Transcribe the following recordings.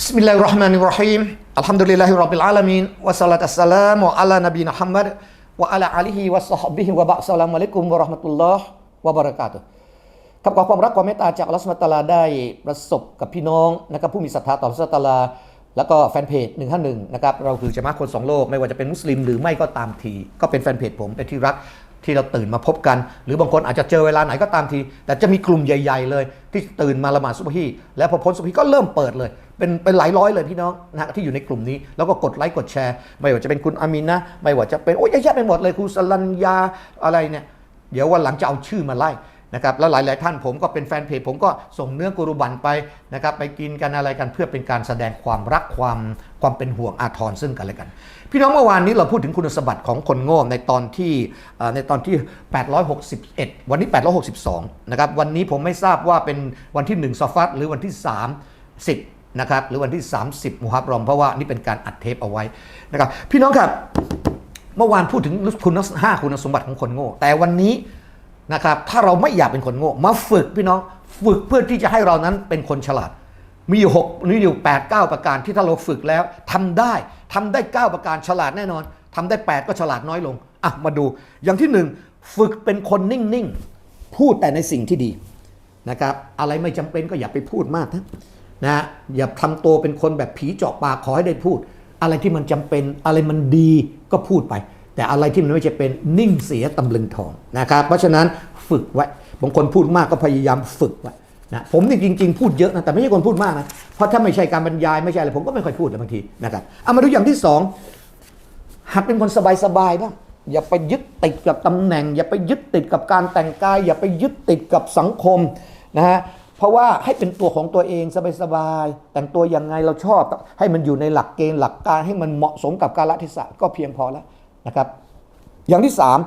بسم الله الرحمن الرحيم الحمد لله رب العالمين والصلاة والسلام على نبينا محمد وعلى آله وصحبه وبعد السلام عليكم ورحمة الله وبركاته ครับขอความรักความเมตตาจากอัลลอฮฺสุบฮานะฮูวะตะอาลาได้ประสบกับพี่น้องนะครับผู้มีศรัทธาต่ออัลลอฮฺสุบฮานะฮูวะตะอาลาแล้วก็แฟนเพจ151นะครับเราคือจะมาคนสองโลก ไม่ว่าจะเป็นมุสลิมหรือไม่ก็ตามที ก็เป็นแฟนเพจผมเป็นที่รักที่เราตื่นมาพบกัน หรือบางคนอาจจะเจอเวลาไหนก็ตามที แต่จะมีกลุ่มใหญ่ ๆ เลย ที่ตื่นมาละหมาดซุบฮีแล้วพอพ้นซุบฮีก็เริ่มเปิดเลย เป็นเป็นหลายร้อยเลยพี่น้องนะที่อยู่ในกลุ่มนี้ แล้วก็กดไลค์กดแชร์ ไม่ว่าจะเป็นคุณอามินนะ ไม่ว่าจะเป็น โอ้ยเยอะแยะไปหมดเลยครูสลัญญาอะไรเนี่ย เดี๋ยววันหลังจะเอาชื่อมาไล่นะครับแล้วหลาย ๆ ท่านผมก็เป็นแฟนเพจผมก็ส่งเนื้อกุรุบันไปนะครับไปกินกันอะไรกันเพื่อเป็นการแสดงความรักความความเป็นห่วงอาทรซึ่งกันและกัน พี่น้องเมื่อวานนี้เราพูดถึงคุณสมบัติของคนโง่ในตอนที่ในตอนที่ 861 วันนี้ 862 นะครับวันนี้ผมไม่ทราบว่าเป็นวันที่ 1ซอฟัตหรือวันที่ 30 นะครับหรือวันที่ 30มุฮับรอมเพราะว่านี่เป็นการอัดเทปเอาไว้นะครับพี่น้องครับเมื่อวานพูดถึงคุณห้าคุณสมบัติของคนโง่ แต่วันนี้นะครับถ้าเราไม่อยากเป็นคนโง่ มาฝึกพี่น้องฝึกเพื่อที่จะให้เรานั้นเป็นคนฉลาด มีอยู่หกมีอยู่แปดเก้าประการที่ถ้าเราฝึกแล้วทำได้ทำได้เก้าประการฉลาดแน่นอนทำได้แปดก็ฉลาดน้อยลงอะมาดูอย่างที่หนึ่งฝึกเป็นคนนิ่ง ๆ พูดแต่ในสิ่งที่ดีนะครับอะไรไม่จำเป็นก็อย่าไปพูดมากนะ นะอย่าทำตัวเป็นคนแบบผีเจาะปากขอให้ได้พูด อะไรที่มันจำเป็นอะไรมันดีก็พูดไป แต่อะไรที่มันไม่จะเป็นนิ่งเสียตำลึงทองนะครับเพราะฉะนั้นฝึกไว้บางคนพูดมากก็พยายามฝึกไว้นะผมนี่จริง ๆ พูดเยอะนะแต่ไม่ใช่คนพูดมากนะเพราะถ้าไม่ใช่การบรรยายไม่ใช่อะไรผมก็ไม่ค่อยพูดเลยบางทีนะครับเอามาดูอย่างที่สองหัดเป็นคนสบายๆบ้างอย่าไปยึดติดกับตำแหน่ง อย่าไปยึดติดกับการแต่งกาย อย่าไปยึดติดกับสังคมนะฮะ เพราะว่าให้เป็นตัวของตัวเองสบายๆแต่งตัวยังไงเราชอบ ให้มันอยู่ในหลักเกณฑ์หลักการให้มันเหมาะสมกับกาลเทศะก็เพียงพอแล้วนะครับ อย่างที่สาม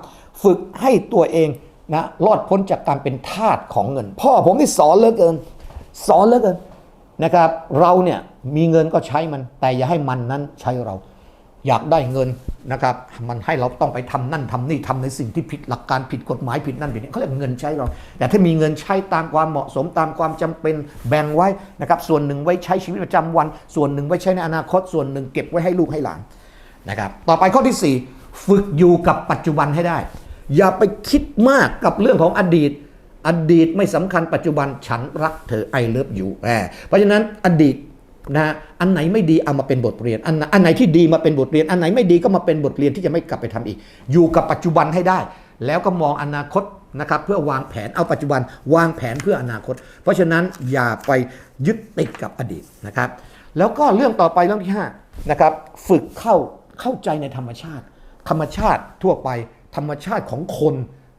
ฝึกให้ตัวเองนะรอดพ้นจากการเป็นทาสของเงิน พ่อผมนี่สอนเหลือเกิน สอนเหลือเกินนะครับ เราเนี่ยมีเงินก็ใช้มัน แต่อย่าให้มันนั้นใช้เรา อยากได้เงินนะครับมันให้เราต้องไปทำนั่นทำนี่ทำในสิ่งที่ผิดหลักการผิดกฎหมายผิดนั่นผิดนี่เขาเรียกเงินใช้เรา แต่ถ้ามีเงินใช้ตามความเหมาะสมตามความจำเป็นแบ่งไว้นะครับส่วนหนึ่งไว้ใช้ชีวิตประจำวัน ส่วนหนึ่งไว้ใช้ในอนาคตส่วนหนึ่งเก็บไว้ให้ลูกให้หลานนะครับต่อไปข้อที่สี่ฝึกอยู่กับปัจจุบันให้ได้ อย่าไปคิดมากกับเรื่องของอดีต อดีตไม่สำคัญปัจจุบันฉันรักเธอไอเลิฟอยู่เพราะฉะนั้นอดีต นะอันไหนไม่ดีเอามาเป็นบทเรียน อันอันไหนที่ดีมาเป็นบทเรียน อันไหนไม่ดีก็มาเป็นบทเรียนที่จะไม่กลับไปทำอีก อยู่กับปัจจุบันให้ได้ แล้วก็มองอนาคตนะครับเพื่อวางแผนเอาปัจจุบันวางแผนเพื่ออนาคต เพราะฉะนั้นอย่าไปยึดติดกับอดีตนะครับ แล้วก็เรื่องต่อไปเรื่องที่ห้านะครับฝึกเข้าเข้าใจในธรรมชาติ ธรรมชาติทั่วไปธรรมชาติของคน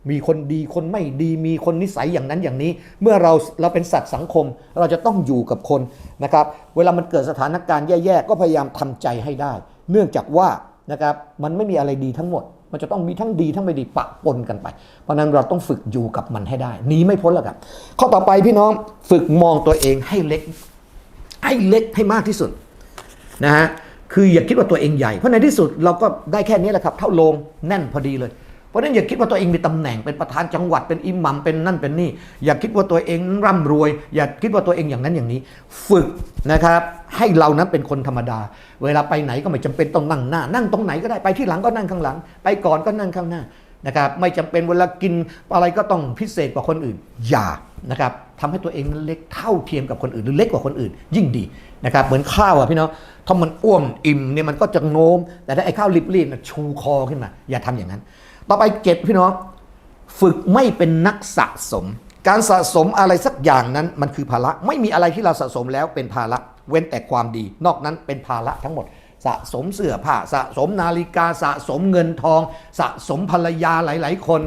มีคนดีคนไม่ดีมีคนนิสัยอย่างนั้นอย่างนี้ เมื่อเราเราเป็นสัตว์สังคม เราจะต้องอยู่กับคนนะครับเวลามันเกิดสถานการณ์แย่ๆก็พยายามทำใจให้ได้ เนื่องจากว่านะครับมันไม่มีอะไรดีทั้งหมด มันจะต้องมีทั้งดีทั้งไม่ดีปะปนกันไป เพราะนั้นเราต้องฝึกอยู่กับมันให้ได้หนีไม่พ้นแล้วครับข้อต่อไปพี่น้องฝึกมองตัวเองให้เล็ก ให้เล็กให้มากที่สุดนะฮะคืออย่าคิดว่าตัวเองใหญ่เพราะในที่สุดเราก็ได้แค่นี้แหละครับ เท่าโลงแน่นพอดีเลย ราะฉะนั้นอย่าคิดว่าตัวเองมีตำแหน่งเป็นประธานจังหวัดเป็นอิหมัมเป็นนั่นเป็นนี่ อย่าคิดว่าตัวเองร่ำรวย อย่าคิดว่าตัวเองอย่างนั้นอย่างนี้ ฝึกนะครับ ให้เรานั้นเป็นคนธรรมดา เวลาไปไหนก็ไม่จำเป็นต้องนั่งหน้า นั่งตรงไหนก็ได้ไปที่หลังก็นั่งข้างหลัง ไปก่อนก็นั่งข้างหน้านะครับไม่จำเป็นเวลากินอะไรก็ต้องพิเศษกว่าคนอื่น อย่านะครับทำให้ตัวเองนั้นเล็กเท่าเทียมกับคนอื่นหรือเล็กกว่าคนอื่น ยิ่งดีนะครับเหมือนข้าวอะพี่เน้องถ้ามันอ้วมอิ่มเนี่ยมันก็จะโน้ม แต่ถ้าไอ้ข้าวรีบๆนะชูคอขึ้นมา อย่าทำอย่างนั้น ต่อไปเก็บพี่น้อง ฝึกไม่เป็นนักสะสม การสะสมอะไรสักอย่างนั้นมันคือภาระไม่มีอะไรที่เราสะสมแล้วเป็นภาระเว้นแต่ความดี นอกนั้นเป็นภาระทั้งหมด สะสมเสื้อผ้าสะสมนาฬิกาสะสมเงินทอง สะสมภรรยาหลาย ๆ คน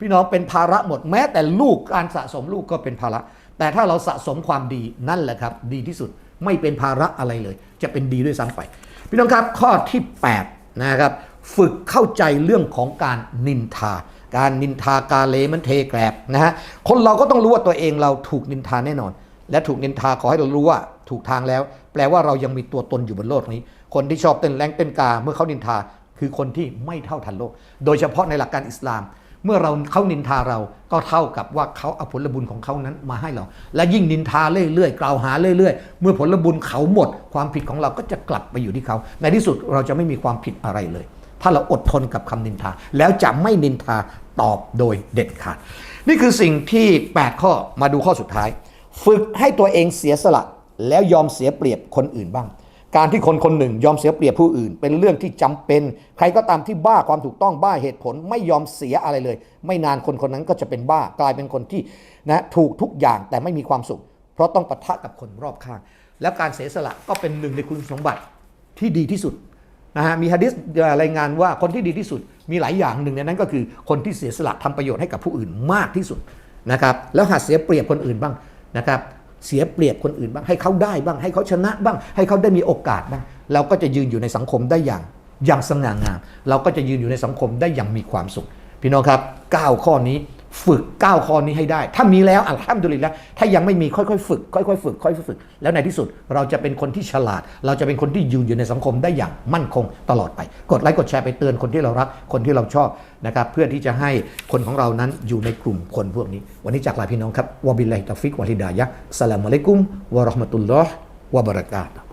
พี่น้องเป็นภาระหมดแม้แต่ลูกการสะสมลูกก็เป็นภาระ แต่ถ้าเราสะสมความดีนั่นแหละครับ ดีที่สุดไม่เป็นภาระอะไรเลย จะเป็นดีด้วยซ้ำไป พี่น้องครับข้อที่8นะครับ ฝึกเข้าใจเรื่องของการนินทา การนินทากาเลมันเทแกรบนะฮะคนเราก็ต้องรู้ว่าตัวเองเราถูกนินทาแน่นอน และถูกนินทาขอให้เรารู้ว่าถูกทางแล้ว แปลว่าเรายังมีตัวตนอยู่บนโลกนี้ คนที่ชอบเต้นแรงเต้นกาเมื่อเขานินทาคือคนที่ไม่เท่าทันโลก โดยเฉพาะในหลักการอิสลาม เมื่อเราเขานินทาเราก็เท่ากับว่าเขาเอาผลบุญของเขานั้นมาให้เรา และยิ่งนินทาเรื่อยๆกล่าวหาเรื่อยๆ เมื่อผลบุญเขาหมด ความผิดของเราก็จะกลับไปอยู่ที่เขา ในที่สุดเราจะไม่มีความผิดอะไรเลย ถ้าเราอดทนกับคำนินทา แล้วจะไม่นินทาตอบโดยเด็ดขาด นี่คือสิ่งที่ 8 ข้อมาดูข้อสุดท้าย ฝึกให้ตัวเองเสียสละแล้วยอมเสียเปรียบคนอื่นบ้าง การที่คนคนหนึ่งยอมเสียเปรียบผู้อื่น เป็นเรื่องที่จำเป็น ใครก็ตามที่บ้าความถูกต้องบ้าเหตุผลไม่ยอมเสียอะไรเลย ไม่นานคนคนนั้นก็จะเป็นบ้ากลายเป็นคนที่นะถูกทุกอย่างแต่ไม่มีความสุข เพราะต้องปะทะกับคนรอบข้าง แล้วการเสียสละก็เป็นหนึ่งในคุณสมบัติที่ดีที่สุด นะฮะมีฮะดิษรายงานว่าคนที่ดีที่สุดมีหลายอย่างหนึ่งในนั้นก็คือคนที่เสียสละทำประโยชน์ให้กับผู้อื่นมากที่สุดนะครับแล้วหาเสียเปรียบคนอื่นบ้างนะครับเสียเปรียบคนอื่นบ้างให้เขาได้บ้างให้เขาชนะบ้าง ให้เขาได้มีโอกาสบ้างเราก็จะยืนอยู่ในสังคมได้อย่างอย่างสง่างาม เราก็จะยืนอยู่ในสังคมได้อย่างมีความสุข พี่น้องครับ 9 ข้อนี้ ฝึก 9 ข้อนี้ให้ได้ ถ้ามีแล้วอัลฮัมดุลิลละถ้ายังไม่มีค่อยๆฝึก ค่อยๆฝึกค่อยๆฝึก แล้วในที่สุดเราจะเป็นคนที่ฉลาด เราจะเป็นคนที่ยืนอยู่ในสังคมได้อย่างมั่นคงตลอดไป กดไลค์กดแชร์ไปเตือนคนที่เรารักคนที่เราชอบนะครับเพื่อที่จะให้คนของเรานั้นอยู่ในกลุ่มคนพวกนี้ วันนี้จากลาพี่น้องครับวะบิลลาฮิตอฟิกวะฮิดายะสลามอะลัยกุมวะเราะห์มะตุลลอฮ์วะบะเราะกาตุฮ์